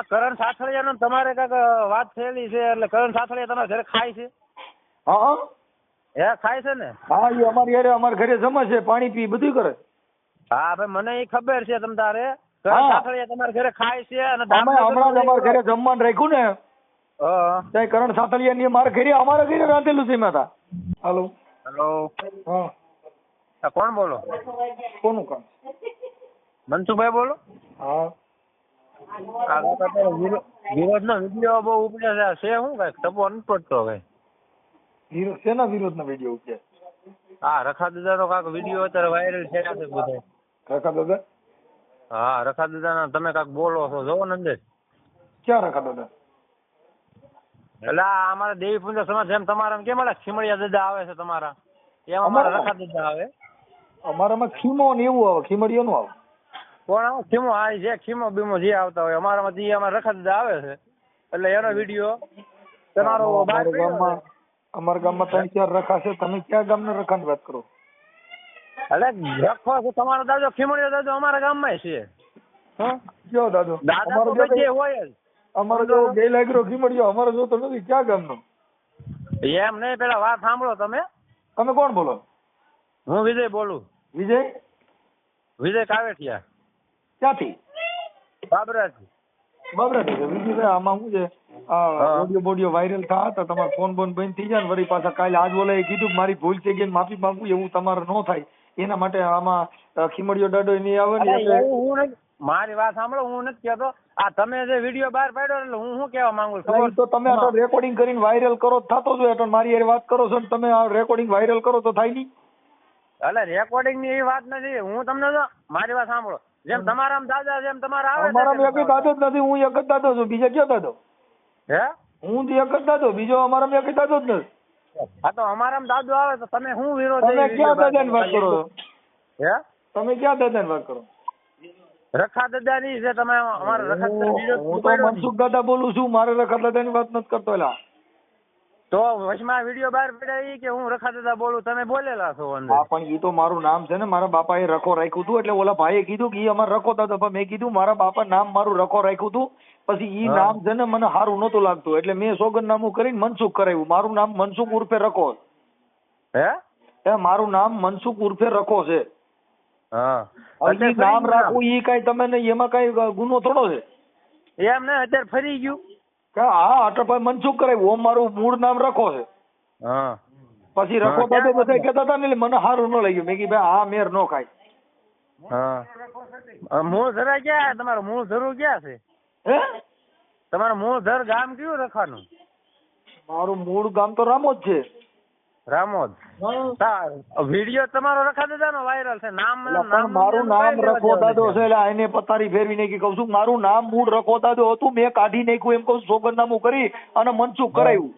કરણ સાથળિયાનો તમારે કંઈક વાત થયેલી છે એટલે કરણ સાથળિયા તમારા ઘરે ખાય છે? હા હા. ખાય છે ને? હા એ અમારી ઘરે અમારા ઘરે જમે છે પાણી પી બધું કરે. હા ભાઈ મને એ ખબર છે તમ તારે. કરણ સાથળિયા તમારા ઘરે ખાય છે અને અમે હમણાં જ અમારા ઘરે જમવાનું રાખ્યું ને. હા. ત્યાં કરણ સાતલિયા ની મારા ઘરે અમારા ઘરે રાંધેલું છે માતા હાલો. હેલો. હા. કોણ બોલો? કોનું કામ? મનસુખભાઈ બોલો. હા. આ વખતે વિરો- વિરોધનો વીડિયો બહુ ઉપડે છે. છે શું કઈ? ટપો નથી પડતો કઈ? વિરોધ શેના વિરોધના વીડિયો ઉપડે? હા રખા દાદાનો કાંઈક વીડિયો અત્યારે વાયરલ થયા છે બધા કાકા દાદા? હા રખા દાદાના તમે કાંઈક બોલો છો. જોવો ને અંદર. ક્યાં રખા દાદા? એટલે અમારા દેવી પૂજા સમાજ જેમ તમારા કેમ એટલે ખીમડિયા દાદા આવે છે તમારા? એમ અમારા અમારા? રખા દાદા આવે. અમારામાં ખીમો ને એવું આવે ખીમડીયો નું આવે. કોણ ખીમો હા જે ખીમો બીમો જે આવતા હોય અમારામાં જે અમારે રખા આવે છે. એટલે એનો વીડિયો તમારો ગામમાં અમારા ગામમાં ત્રણ ચાર રખા છે તમે ક્યાં ગામના રખાની વાત કરો? એટલે રખો છે તમારો દાદો ખીમડિયો દાદો અમારા ગામમાં છે. હા? કયો દાદો? અમારો જો હોય જ. અમારો જો બે લાગરો ખીમડીયો અમારો જોતો નથી ક્યાં ગામનો? એમ નહીં પેલા વાત સાંભળો તમે. તમે કોણ બોલો? હું વિજય બોલું. વિજય? વિજય કાવેઠિયા. ક્યાંથી બાબરાથી બાબરાથી છે વિજયભાઈ આમાં શું છે? આ ઓડિયો બોડિયો વાયરલ થયા હતા તમારો ફોન બોન બંધ થઈ જાય ને વળી પાછા કાલે આજ ઓલાએ કીધું કે મારી ભૂલ થઈ ગઈ ને માફી માંગુ એવું તમારે ન થાય. એના માટે આમાં ખીમડીયો દાડો નહીં આવે ને એટલે મારી વાત સાંભળો હું નથી કહેતો. આ તમે જે વીડિયો બહાર પાડ્યો એટલે હું શું કહેવા માંગુ છું? તો તમે આ રેકોર્ડિંગ કરીને વાયરલ કરો થતો જ એટલે મારી હારે વાત કરો છો ને તમે આ રેકોર્ડિંગ વાયરલ કરો તો થાય નહીં. એટલે રેકોર્ડિંગની એ વાત નથી. હું તમને મારી વાત સાંભળો. જેમ તમારા દાદા છે એમ તમારા આવે છે એક દાદો જ નથી હું એક જ દાદો છું. બીજા કયો દાદો? હે? હું એક જ દાદો બીજો અમારામાં એક જ દાદો જ નથી. હા તો અમારા દાદો આવે તો તમે શું વિરોધ તમે ક્યાં દાદાની વાત કરો? હે? તમે ક્યાં દાદાની વાત કરો? રખા દાદા ની છે તમે અમારા રખા દાદા હું તો મનસુખ દાદા બોલું છું મારે રખા દાદાની વાત નથી કરતો એલા. તો વચમાં વીડિયો બહાર પડ્યા કે હું રખા દાદા બોલું તમે બોલેલા છો અંદર. હા પણ એ તો મારું નામ છે ને મારા બાપાએ રખો રાખ્યું હતું એટલે ઓલા ભાઈએ કીધું કે અમારે રખો દાદા પણ મેં કીધું મારા બાપા નામ મારું રખો રાખ્યું હતું પછી ઈ નામ છે ને મને સારું નહોતું લાગતું એટલે મેં સોગંદનામું કરીને મનસુખ કરાવ્યું. મારું નામ મનસુખ ઉર્ફે રખો. હે? એ મારું નામ મનસુખ ઉર્ફે રખો છે. હા. નામ રાખવું ઈ કઈ તમે એમાં કઈ ગુનો થોડો છે? એમ ને અત્યારે ફરી ગયું. કે હા અટલભાઈ મનસુખ કરાવ્યું ઓમ મારું મૂળ નામ રખો છે. હા. પછી રખો હા, બધા કહેતા હતા ને એટલે મને સારું ન લાગ્યું. મેં કીધું ભાઈ આ મેર નો ખાય. હા. મૂળ ધરા ક્યાં? તમારું મૂળ ધરું ક્યાં છે? હે? તમારું મૂળ ધર ગામ કયું રખાનું મારું મૂળ ગામ તો રામોદ છે. રામોદ. વીડિયો તમારો રખા દાદાનો વાયરલ છે. નામ મારું નામ રખો દાદો છે. એટલે એને પથારી ફેરવી નાખી કહું છું. મારું નામ મૂળ રખો દાદો હતું મેં કાઢી નાખ્યું એમ છું સોગંદનામું કરી અને મનસુખ કરાવ્યું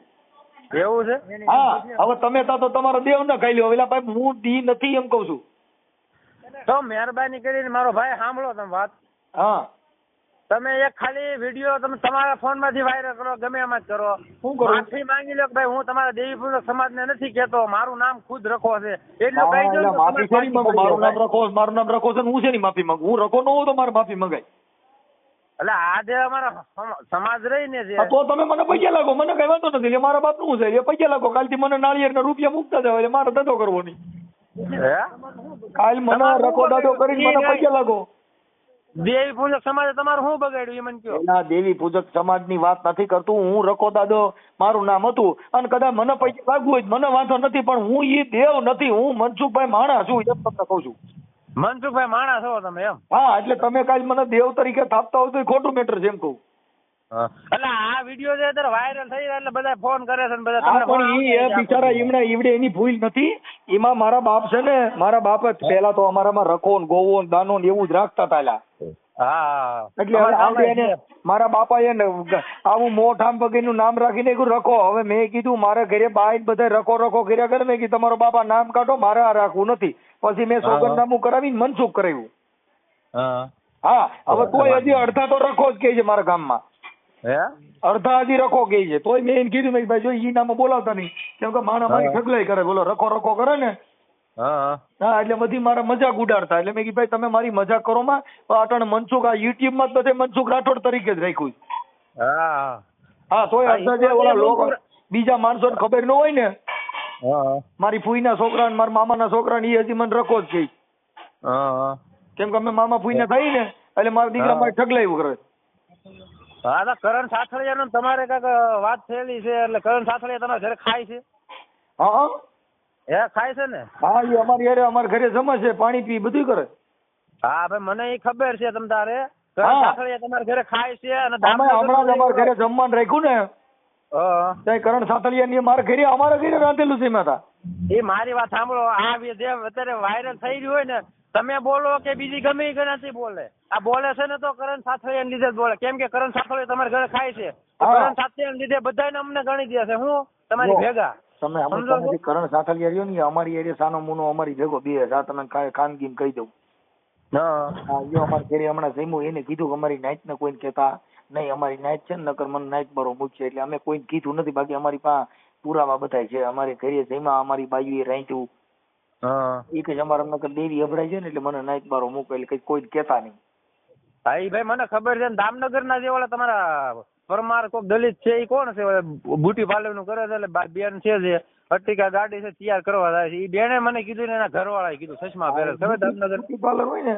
એવું છે? હા હવે તમે તા તો તમારો દેવ ના ખાઈ લ્યો. એટલે ભાઈ હું દી નથી એમ કહું છું. તો મહેરબાની કરીને મારો ભાઈ સાંભળો તમે વાત. હા. તમે એક ખાલી વીડિયો તમે તમારા ફોનમાંથી વાયરલ કરો ગમે એમ જ કરો. શું કરો? માફી માંગી લો કે ભાઈ હું તમારા દેવી સમાજ ને નથી કેતો મારું નામ ખુદ રખો છે. એટલે કહી દો માફી તમારે માંગો? મારું નામ રખો મારું નામ રખો છે હું છે ની માફી માંગુ? હું રખો ન હોઉં તો મારે માફી મંગાય. એટલે આ જે અમારા સમાજ રહી ને છે તો તમે મને પૈસા લાગો મને કઈ વાંધો નથી કે મારા બાપનું છે એ પૈસા લાગો. કાલથી મને નાળિયેર રૂપિયા મૂકતા જાવ એટલે મારે ધંધો કરવો નહીં? કાલ મને રખો દાદો કરીને મને પૈસા લાગો. દેવી પૂજક સમાજે તમારું શું બગાડ્યું એ મને કહો. એના દેવી પૂજક સમાજની વાત નથી કરતું. હું રખો દાદો મારું નામ હતું. અને કદાચ મને પૈસા લાગવું હોય મને વાંધો નથી પણ હું ઈ દેવ નથી. હું મનસુખભાઈ માણા છું એમ તમને કહું છું. મનસુખભાઈ માણસ છો તમે એમ? હા એટલે તમે કાલ મને દેવ તરીકે થાપતા હોય તો ખોટું મેટર છે એમ કહું. એટલે આ વીડિયો અત્યારે વાયરલ થઈ એટલે બધા ફોન કરે છે બધા તમને પણ ઈ એ બિચારા એમણે ઈવડે એની ભૂલ નથી. એમાં મારા બાપ છે ને મારા બાપ જ પહેલા તો અમારામાં એવું જ રાખતા હતા. હા એટલે આવડે એને મારા બાપાએ ને આવું મોઠામ પગીનું નામ રાખીને કીધું રખો હવે મેં કીધું મારે ઘરે બાઈ બધા રખો રખો કર્યા કરે મેં કીધું તમારો બાપા નામ કાઢો મારે આ રાખવું નથી. પછી મેં. સોગંદનામું કરાવીને મનસુખ કરાવ્યું. હા. હા હવે કોઈ હજી અડધા તો રખો જ કે છે મારા ગામમાં. હે? અડધા હજી રખો કે છે. તોય મેં એને કીધું મેં ભાઈ જો ઈ નામ બોલાવતા નહીં. કેમ કે માણા મારી ઠગલાઈ કરે. બોલો રખો રખો કરે ને. હા હા. એટલે બધી મારા મજાક ઉડાડતા. એટલે મેં કીધું ભાઈ તમે મારી મજાક કરો માં. અટણ મનસુખ આ યુટ્યુબમાં બધે મનસુખ રાઠોડ તરીકે જ રાખ્યું હા હા. તોય અડધા જે ઓલા લોકો બીજા બીજા માણસોને ખબર ન હોય ને. મારી ફૂઈના છોકરા ને મારા મામાના છોકરા ને એ હજી મને રખો જ છે. કેમ કે અમે મામા ફૂઈને થઈ ને. એટલે મારા દીકરા. મારે ઠગલાયું કરે હા તો કરણ સાથળિયાનું તમારે કાંઈક વાત થયેલી છે એટલે કરણ સાથળિયા તમારા ઘરે ખાય છે? હા હા. ખાય છે ને? હા એ અમારી ઘરે અમારા ઘરે જમે છે પાણી પી બધું કરે. હા ભાઈ મને એ ખબર છે તમ તારે. કરણ સાથળિયા તમારા ઘરે ખાય છે અને અમે હમણાં જ અમારા ઘરે જમવાનું રાખ્યું ને. ત્યાં કરણ સાથળિયા ની મારા ઘરે અમારા ઘરે રાંધેલું છે એમાં એ મારી વાત સાંભળો આ જે અત્યારે વાયરલ થઈ રહ્યું હોય ને તમે બોલો કે બીજી ગમે એ ગણાતી બોલે. આ બોલે છે ને તો કરણ સાથળિયાને લીધે જ બોલે. કેમ કે કરણ સાથળિયા તમારે ઘરે ખાય છે. કરણ સાથળિયાને લીધે બધાને અમને ગણી દે છે. હું? તમારી ભેગા. તમે અમે જે કરણ સાતળિયા રહ્યો ને અમારી એરિયા સાનો મુનો અમારી ભેગો બે આ તમે ખાનગી કહી દઉં. હા. જો અમારા ઘરે હમણાં જમ્યું એને કીધું કે અમારી નાઈટ ને કોઈને કહેતા નહીં અમારી નાઈટ છે ને નકર મને નાઈટ બરો મૂકશે. એટલે અમે કોઈને કીધું નથી. બાકી અમારી પાસે પુરાવા બધાય છે. અમારે ઘરે જમ્યા અમારી બાજુએ એ હા એ કે અમારે અમને દેવી અભડાય છે ને એટલે મને નાઈટ બારો મૂકે એટલે કઈ કોઈ કેતા નહીં. હા એ ભાઈ મને ખબર છે ને દામનગર ના જે ઓલા તમારા પરમાર કોક દલિત છે એ કોણ છે? બુટી પાર્લરનું કરે છે એટલે બેન છે જે અટ્ટિકા ગાડી છે તૈયાર કરવા જાય છે. એ બેને મને કીધું ને એના ઘરવાળાએ કીધું ચશ્મા પહેરે છે. ખબર દામનગર બ્યુટી પાર્લર હોય ને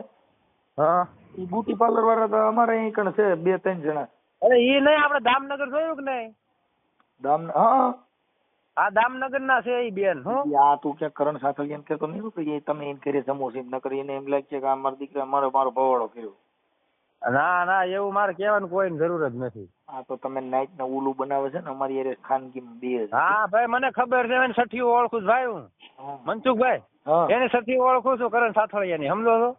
હા. એ બ્યુટી પાર્લર વાળા તો અમારે અહીં કણ છે બે ત્રણ જણા. અરે ઈ નહીં આપણે દામનગર જોયું કે નહીં? દામ હા. આ દામનગર ના છે એ બેન હું. આ તું ક્યાંક કરણ સાથળિયાને કહેતો નહીં કે એ તમે એમ છો એમ નકર એને એમ લાગે છે કે આ મારા દીકરા મારો મારો ભવાડો કર્યો. ના ના એવું મારે કહેવાનું કોઈ જરૂર જ નથી. હા તો તમે નાઈટ ને ઉલું બનાવે છે ને અમારી એરે ખાનગી બે હા ભાઈ મને ખબર છે એને સઠીઓ ઓળખું છું ભાઈ હું. મનસુખભાઈ એને સઠીઓ ઓળખું છું કરણ સાથળિયાની સમજો છો?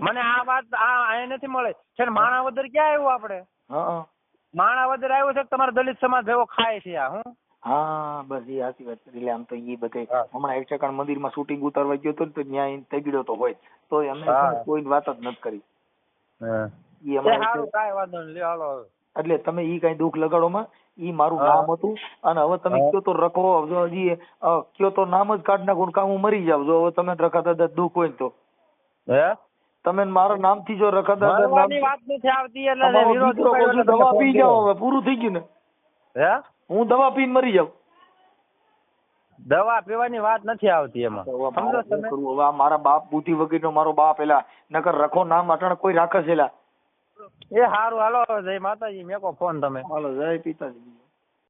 મને આ વાત આ અહીં નથી મળે. છે ને માણાવદર ક્યાં આવ્યું આપણે? માણાવદર આવ્યું છે કે તમારા દલિત સમાજ જેવો ખાય છે આ હું? હા બસ એ સાચી વાત કરી. એટલે આમ તો એ બધે હમણાં એક સેકન્ડ મંદિરમાં શૂટિંગ ઉતારવા ગયો ને તો ત્યાં એને તગડ્યો તો હોય. તો અમે કોઈ વાત જ નથી કરી. એ હમણાં કાંઈ વાંધો નહીં. હાલો એટલે તમે ઈ કઈ દુઃખ લગાડો માં. ઈ મારું નામ હતું. અને હવે તમે. કયો તો રખો જો હજી કયો તો નામ જ કાઢ નાખો કામ હું મરી જાવ જો હવે તમે રખાતા દુઃખ હોય તો. હે? તમે મારા નામથી જો રખાતા હતા વાત નથી આવતી એટલે દવા પી જાઓ હવે. પૂરું થઈ ગયું ને. હે? હું દવા પીને મરી જાઉં. દવા પીવાની વાત નથી આવતી એમાં. સમજો તમે? હવે મારા બાપ બુદ્ધિ વગરનો મારો બાપ એલા. નકર રખો નામ અટણ કોઈ રાખે છે એલા. એ સારું હાલો જય માતાજી મેકો ફોન તમે. હાલો જય પિતાજી.